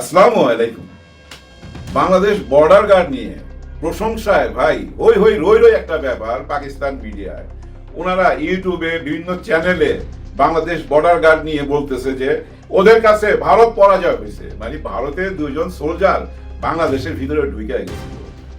আসসালামু আলাইকুম। Bangladesh border guard নিয়ে প্রশংসায়, ভাই, হই হই, রই রই একটা ব্যাপার পাকিস্তান মিডিয়ায়। ওনারা ইউটিউবে বিভিন্ন চ্যানেলে বাংলাদেশ বর্ডার গার্ড নিয়ে বলতেছে যে, ওদের কাছে ভারত পরাজয় হয়েছে। মানে ভারতের দুইজন সোলজার বাংলাদেশের ভিতরে ঢুকে গেছিল।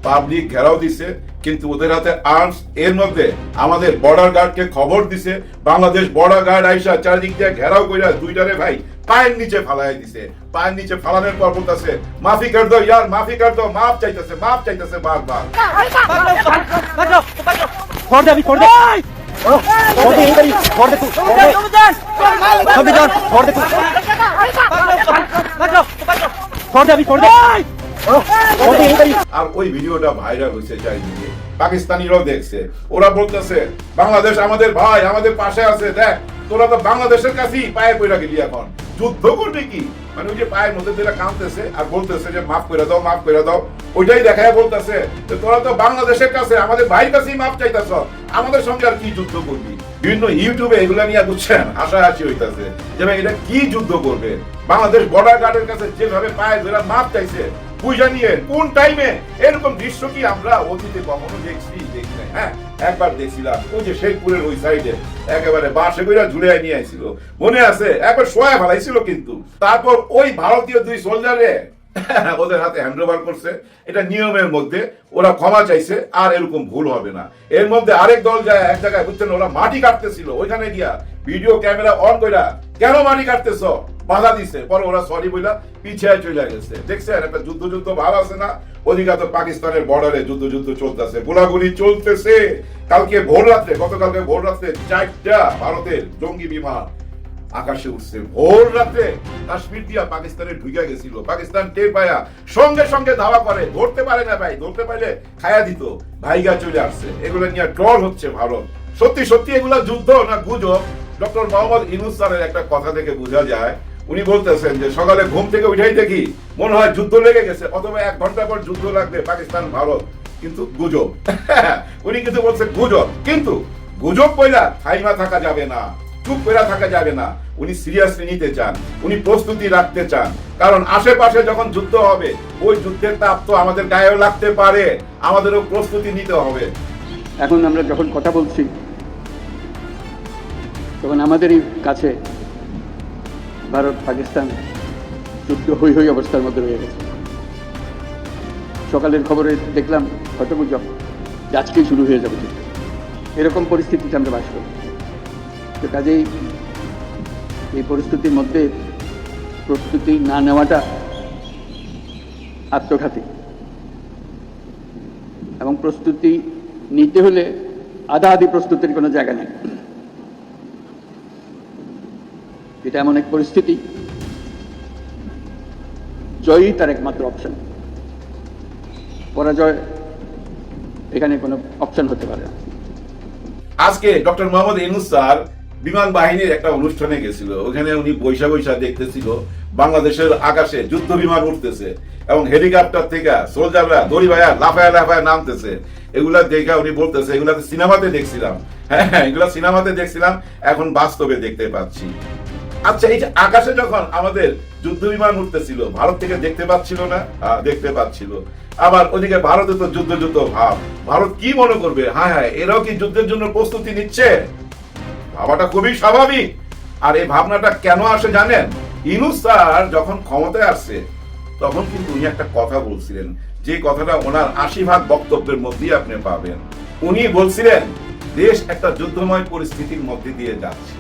পাবলিক ঘেরাও দিছে, কিন্তু ওদের হাতে আর্মস এর মধ্যে আমাদের বর্ডার গার্ডকে খবর দিছে। বাংলাদেশ বর্ডার গার্ড আইসা চারিদিক দিয়ে ঘেরাও কইরা, দুইটারে ভাই পায়ের নিচে ফালাই দিছে। পায়ের নিচে ফালানোর পর বলতেছে মাফি কর দো ইয়ার মাফি কর দো মাফ চাইতেছে মাফ চাইতেছে বারবার। ফর ফর দে। ফর দে ফর দে ফর দে। ফর ফর দে। আর ওই ভিডিওটা ভাইরাল হয়েছে চারিদিকে। পাকিস্তানিরাও দেখছে। ওরা বলতেছে বাংলাদেশ আমাদের ভাই আমাদের পাশে আছে দেখ তোরা তো বাংলাদেশের কাছেই পায়ে পয়রা গেলি এখন। যুদ্ধ করবে কি? মানে ওই যে পায়ের মধ্যে যেটা কাঁদতেছে আর বলতেছে যে, মাফ করে দাও, মাফ করে দাও। ওইটাই দেখায় বলতেছে যে, তোরা তো বাংলাদেশের কাছে, আমাদের ভাইয়ের কাছেই মাফ চাইতেছ। আমাদের সঙ্গে আর কি যুদ্ধ করবি? বিভিন্ন ইউটিউবে এগুলা নিয়ে বুঝছেন হাসাহাসি হইতাছে যে, ভাই, এটা কি যুদ্ধ করবে? বাংলাদেশ বর্ডার গার্ডের কাছে যেভাবে পায়ে ধরে মাপ চাইছে, বুঝা নিয়ে কোন টাইমে এরকম দৃশ্য কি আমরা অতীতে কখনো দেখছি, দেখি হ্যাঁ? একবার দেখছিলাম, ওই যে শেখপুরের ওই সাইডে একেবারে বাসে কইরা ঝুলে নিয়ে আইছিল। মনে আছে, একবার শোয়া ফেলাইছিল কিন্তু। তারপর ওই ভারতীয় দুই সোলজারে ওদের হাতে হ্যান্ড ওভার করছে। এটা নিয়মের মধ্যে, ওরা ক্ষমা চাইছে, আর এরকম ভুল হবে না। এর মধ্যে আরেক দল যায়, এক জায়গায় বুঝছেন ওরা মাটি কাটতেছিল। ওইখানে গিয়া ভিডিও ক্যামেরা অন কইরা, কেন মাটি কাটতেছ? বাধা দিছে। পরে ওরা সরি বইলা পিছিয়ে চলে গেছে। দেখছেন? একটা যুদ্ধ যুদ্ধ ভাব আছে না? ওদিকে তো পাকিস্তানের বর্ডারে যুদ্ধ যুদ্ধ চলতেছে, গোলাগুলি চলতেছে। কালকে ভোর রাত্রে, গতকালকে ভোর রাত্রে চারটা ভারতের জঙ্গি বিমান আকাশে উঠছে ভোর রাতে কাশ্মীর দিয়া পাকিস্তানে ঢুকে গেছিল। পাকিস্তান টের পায়া সঙ্গে সঙ্গে ধাওয়া করে। ধরতে পারে না ভাই, ধরতে পারলে খায়া দিত, ভাইগা চলে আসছে। এগুলো নিয়ে ট্রল হচ্ছে ভারত। সত্যি সত্যি এগুলা যুদ্ধ না গুজব? ডক্টর মোহাম্মদ ইনুস স্যারের একটা কথা থেকে বোঝা যায় উনি বলতেছেন যে সকালে ঘুম থেকে উঠাই দেখি মনে হয় যুদ্ধ লেগে গেছে, অথবা এক ঘণ্টা পর যুদ্ধ লাগবে, পাকিস্তান, ভারত, কিন্তু গুজব। উনি কিন্তু বলছে গুজব। কিন্তু গুজব কইলা থাইমা থাকা যাবে না, চুপ করে থাকা যাবে না। উনি সিরিয়াসলি নিতে চান, উনি প্রস্তুতি রাখতে চান। কারণ আশেপাশে যখন যুদ্ধ হবে, ওই যুদ্ধের তাপ তো আমাদের গায়েও লাগতে পারে, আমাদেরও প্রস্তুতি নিতে হবে। এখন আমরা যখন কথা বলছি, তখন আমাদেরই কাছে ভারত, পাকিস্তান যুদ্ধ হই হই অবস্থার মধ্যে রয়ে গেছে। সকালের খবরে দেখলাম হয়তো গুজব যে আজকেই শুরু হয়ে যাবে যুদ্ধ। এরকম পরিস্থিতিতে আমরা বাস করি। তো কাজেই এই পরিস্থিতির মধ্যে প্রস্তুতি না নেওয়াটা আত্মঘাতী। এবং প্রস্তুতি নিতে হলে আধা আধি প্রস্তুতির কোনো জায়গা নেই। এটা এমন এক পরিস্থিতি। জয়ই তার একমাত্র অপশন পরাজয় এখানে কোনো অপশন হতে পারে আজকে ডক্টর মোহাম্মদ ইনুস স্যার বিমান বাহিনীর একটা অনুষ্ঠানে গেছিল। ওখানে উনি বৈশা বৈশা দেখতেছিল, বাংলাদেশের আকাশে যুদ্ধ বিমান উঠতেছে এবং হেলিকপ্টার থেকে সোলজাররা দড়ি ভাইয়া লাফায়া লাফায়া নামতেছে। এগুলা দেখা উনি বলতেছে এগুলা সিনেমাতে দেখছিলাম। হ্যাঁ হ্যাঁ এগুলা সিনেমাতে দেখছিলাম, এখন বাস্তবে দেখতে পাচ্ছি। আচ্ছা এই যে আকাশে যখন আমাদের যুদ্ধ বিমান উঠতেছিল, ভারত থেকে দেখতে পাচ্ছিল না? দেখতে পাচ্ছিল। আবার ওদিকে ভারতে তো যুদ্ধ যুদ্ধ ভাব। ভারত কি মনে করবে? হ্যাঁ হ্যাঁ এরাও কি যুদ্ধের জন্য প্রস্তুতি নিচ্ছে? ভাবাটা খুবই স্বাভাবিক। আর এই ভাবনাটা কেন আসে জানেন? ইনুস স্যার যখন ক্ষমতায় আসছে, তখন কিন্তু উনি একটা কথা বলছিলেন। যে কথাটা ওনার আশি ভাগ বক্তব্যের মধ্যেই আপনি পাবেন। উনি বলছিলেন, দেশ একটা যুদ্ধময় পরিস্থিতির মধ্যে দিয়ে যাচ্ছে।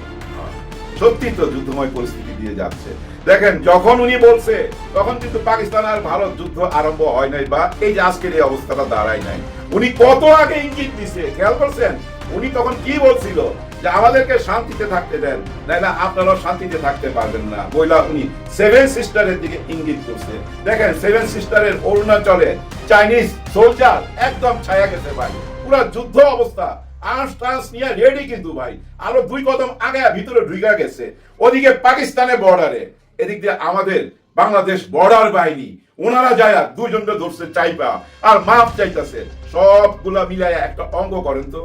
সত্যি তো যুদ্ধময় পরিস্থিতি দিয়ে যাচ্ছে। দেখেন, যখন উনি বলছে, তখন কিন্তু পাকিস্তান আর ভারত যুদ্ধ আরম্ভ হয় নাই বা এই যে আজকের এই অবস্থাটা দাঁড়ায় নাই। উনি কত আগে ইঙ্গিত দিছে, খেয়াল করছেন? উনি তখন কি বলছিল? যে আমাদেরকে শান্তিতে থাকতে দেন নাই না আপনারাও শান্তিতে থাকতে পারবেন না। বইলা উনি সেভেন সিস্টারের দিকে ইঙ্গিত করছে। দেখেন, সেভেন সিস্টারের অরুণাচলে চাইনিজ সোলজার একদম ছায়া গেছে ভাই। পুরো যুদ্ধ অবস্থা। আর্মস টার্মস নিয়ে রেডি কিন্তু ভাই। আরও দুই কদম আগে ভিতরে ঢুকা গেছে। ওদিকে বর্ডারে, এদিক দিয়ে আমাদের বাংলাদেশ বর্ডার বাহিনী। ওনারা যায় ধরছে চাইপা, আর মাপ চাইতেছে। সবগুলা একটা অঙ্গ করেন তো।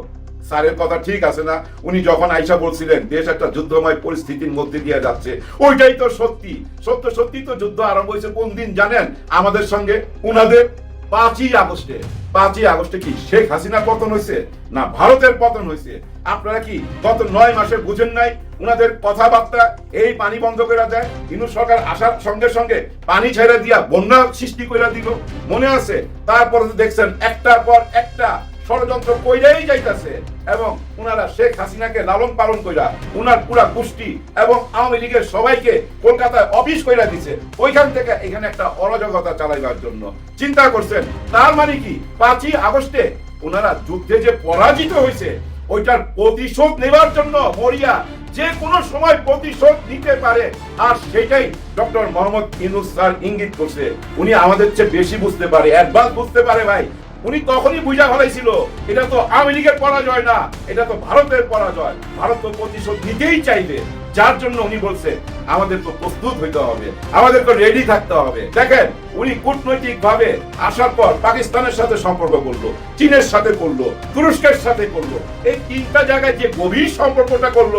স্যারের কথা ঠিক আছে না? উনি যখন আইসা বলছিলেন, দেশ একটা যুদ্ধময় পরিস্থিতির মধ্যে দিয়ে যাচ্ছে। ওইটাই তো সত্যি। সত্য সত্যি তো যুদ্ধ আরম্ভ হয়েছে কোন দিন জানেন? আমাদের সঙ্গে, উনাদের পাঁচই আগস্টে পাঁচই আগস্টে কি শেখ হাসিনা পতন হয়েছে না ভারতের পতন হয়েছে আপনারা কি গত নয় মাসে বুঝেন নাই উনাদের কথাবার্তা এই পানি বন্ধ করে দেয়? হিন্দু সরকার আসার সঙ্গে সঙ্গে পানি ছেড়ে দিয়া বন্যা সৃষ্টি করে দিল। মনে আছে? তারপরে দেখছেন একটার পর একটা ষড়যন্ত্র কইরাই যাইতাছে এবং উনারা শেখ হাসিনাকে লালন পালন কইরা উনার পুরা গোষ্ঠী এবং আওয়ামী লীগের সবাইকে কলকাতায় অফিস কইরা দিছে। ওইখান থেকে এখানে একটা অরাজকতা চালাইবার জন্য। চিন্তা করছেন, তার মানে কি? পাঁচই আগস্টে উনারা যুদ্ধে যে পরাজিত হয়েছে ওইটার প্রতিশোধ নেবার জন্য মরিয়া যে কোনো সময় প্রতিশোধ নিতে পারে। আর সেটাই ডক্টর মোহাম্মদ ইনুস স্যার ইঙ্গিত করছে। উনি আমাদের চেয়ে বেশি বুঝতে পারে, অ্যাডভান্স বুঝতে পারে ভাই। উনি তখনই বুঝা ফেলাইছিল, এটা তো আওয়ামী লীগের পরাজয় না, এটা তো ভারতের পরাজয়। ভারত তো প্রতিশোধ নিতেই চাইবে, যার জন্য উনি বলছে আমাদের তো প্রস্তুত হইতে হবে আমাদের তো রেডি থাকতে হবে। দেখেন, উনি কূটনৈতিক ভাবে আসার পর পাকিস্তানের সাথে সম্পর্ক করল, চীনের সাথে করল, তুরস্কের সাথে করল। এই তিনটা জায়গায় যে গভীর সম্পর্কটা করল,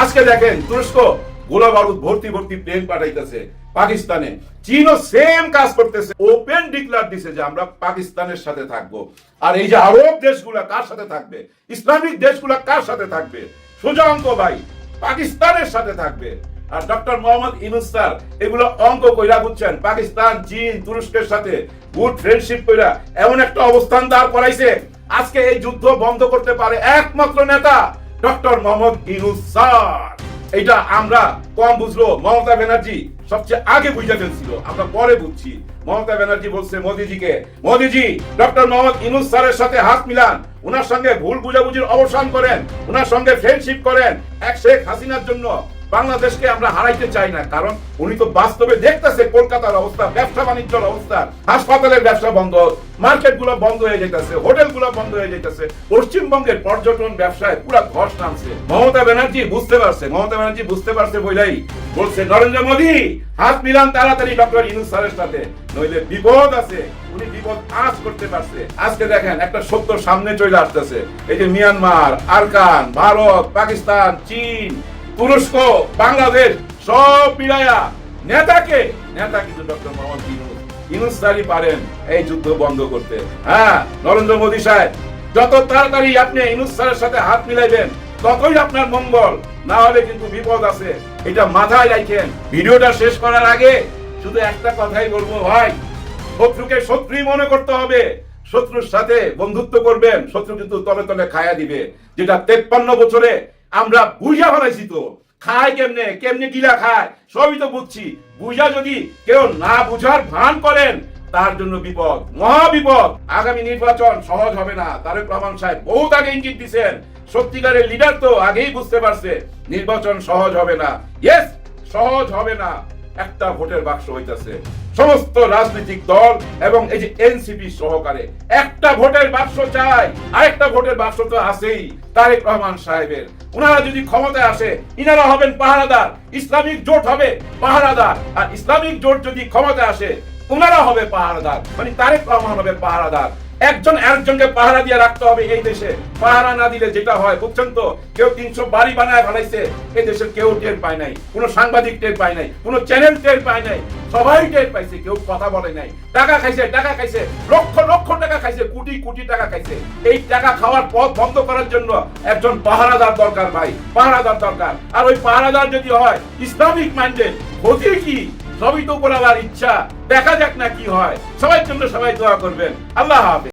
আজকে দেখেন তুরস্ক গোলা বারুদ ভর্তি ভর্তি প্লেন পাঠাইতেছে পাকিস্তানে। চীনও সেম কাজ করতেছে। ওপেন ডিক্লার দিছে যে আমরা পাকিস্তানের সাথে থাকব। আর এই যে আরব দেশগুলা কার সাথে থাকবে? ইসলামিক দেশগুলা কার সাথে থাকবে? সোজা অঙ্ক ভাই, পাকিস্তানের সাথে থাকবে। আর ডক্টর মোহাম্মদ ইনুস স্যার, এগুলো অঙ্ক কইরা বুঝছেন। পাকিস্তান, চীন, তুরস্কের সাথে গুড ফ্রেন্ডশিপ কইরা এমন একটা অবস্থান দাঁড় করাইছে। আজকে এই যুদ্ধ বন্ধ করতে পারে একমাত্র নেতা ডক্টর মোহাম্মদ ইনুস স্যার। এটা আমরা কম বুঝলো, মমতা ব্যানার্জি সবচেয়ে আগে বুঝে ফেলছিল। আমরা পরে বুঝছি। মমতা ব্যানার্জি বলছে, মোদিজিকে, মোদিজি, ডক্টর মোহাম্মদ ইনুস স্যারের সাথে হাত মিলান। ওনার সঙ্গে ভুল বুঝাবুঝির অবসান করেন। ওনার সঙ্গে ফ্রেন্ডশিপ করেন এক শেখ হাসিনার জন্য। বাংলাদেশকে আমরা হারাইতে চাই না, কারণ উনি তো বাস্তবে দেখতেছে কলকাতার অবস্থা, ব্যবসা বাণিজ্যের অবস্থা, হাসপাতালের ব্যবসা বন্ধ মার্কেটগুলো বন্ধ হয়ে যাইতেছে হোটেলগুলো বন্ধ হয়ে যাইতেছে, পশ্চিমবঙ্গের পর্যটন ব্যবসায় পুরো ধস নামছে। মমতা ব্যানার্জি বুঝতে পারছে, মমতা ব্যানার্জি বুঝতে পারছে বইলাই, বলছে, নরেন্দ্র মোদী, হাত মিলান তাড়াতাড়ি ডক্টর ইনুস স্যারের সাথে, নইলে বিপদ আছে। উনি বিপদ আজ করতে পারছে। আজকে দেখেন, একটা সত্য সামনে চলে আসতেছে, এই যে মিয়ানমার, আরকান, ভারত, পাকিস্তান, চীন তুরস্ক, বাংলাদেশ, সব মিলায়া নেতাকে, নেতা কিন্তু ডক্টর মোহাম্মদ ইউনুস ইউনুস পারেন এই যুদ্ধ বন্ধ করতে। হ্যাঁ নরেন্দ্র মোদী সাহেব, যত তাড়াতাড়ি আপনি ইউনুস স্যারের সাথে হাত মিলাইবেন, ততই আপনার মঙ্গল। না হলে কিন্তু বিপদ আছে। এটা মাথায় রাখেন। ভিডিওটা শেষ করার আগে শুধু একটা কথাই বলব ভাই, শত্রুকে শত্রুই মনে করতে হবে। শত্রুর সাথে বন্ধুত্ব করবেন, শত্রু কিন্তু তলে তলে খায়া দিবে। যেটা তেপ্পান্ন বছরে আমরা বুঝা ফেলাইছি তো। খায় কেমনে? কেমনে গিলা খায়? সবই তো বুঝছি। বুঝা যদি কেউ না বুঝার ভান করেন, তার জন্য বিপদ মহা বিপদ আগামী নির্বাচন সহজ হবে না। তারেক রহমান সাহেব বহুত আগে ইঙ্গিত দিছেন। সত্যিকারের লিডার তো আগেই বুঝতে পারছে, নির্বাচন সহজ হবে না। ইয়েস সহজ হবে না। একটা ভোটের বাক্স হইতাছে। সমস্ত রাজনৈতিক দল এবং এই যে এনসিপি সহকারে, একটা ভোটের বাক্স চাই, আরেকটা ভোটের বাক্স তো আছেই, তারেক রহমান সাহেবের। ওনারা যদি ক্ষমতায় আসে, ইনারা হবেন পাহারাদার, ইসলামিক জোট হবে পাহারাদার, আর ইসলামিক জোট যদি ক্ষমতায় আসে ওনারা হবে পাহারাদার মানে তারেক রহমান হবে পাহারাদার। একজন একজনকে পাহারা দিয়ে রাখতে হবে এই দেশে। পাহারা না দিলে যেটা হয়, বুঝছেন তো? কেউ তিনশো বাড়ি বানায় ফেলাইছে, এই দেশের কেউ টের পায় নাই, কোনো সাংবাদিক টের পায় নাই, কোনো চ্যানেল টের পায় নাই, সবাই টের পাইছে, কেউ কথা বলে নাই। টাকা খাইছে টাকা খাইছে, লক্ষ লক্ষ টাকা খাইছে, কোটি কোটি টাকা খাইছে। এই টাকা খাওয়ার পথ বন্ধ করার জন্য একজন পাহারাদার দরকার ভাই, পাহারাদার দরকার। আর ওই পাহারাদার যদি হয়, ইসলামিক মাইন্ডেড ক্ষতি কি? সবই তো উপর ইচ্ছা। দেখা যাক না কি হয়। সবাই জন্য সবাই দোয়া করবেন। আল্লাহ হাফেজ।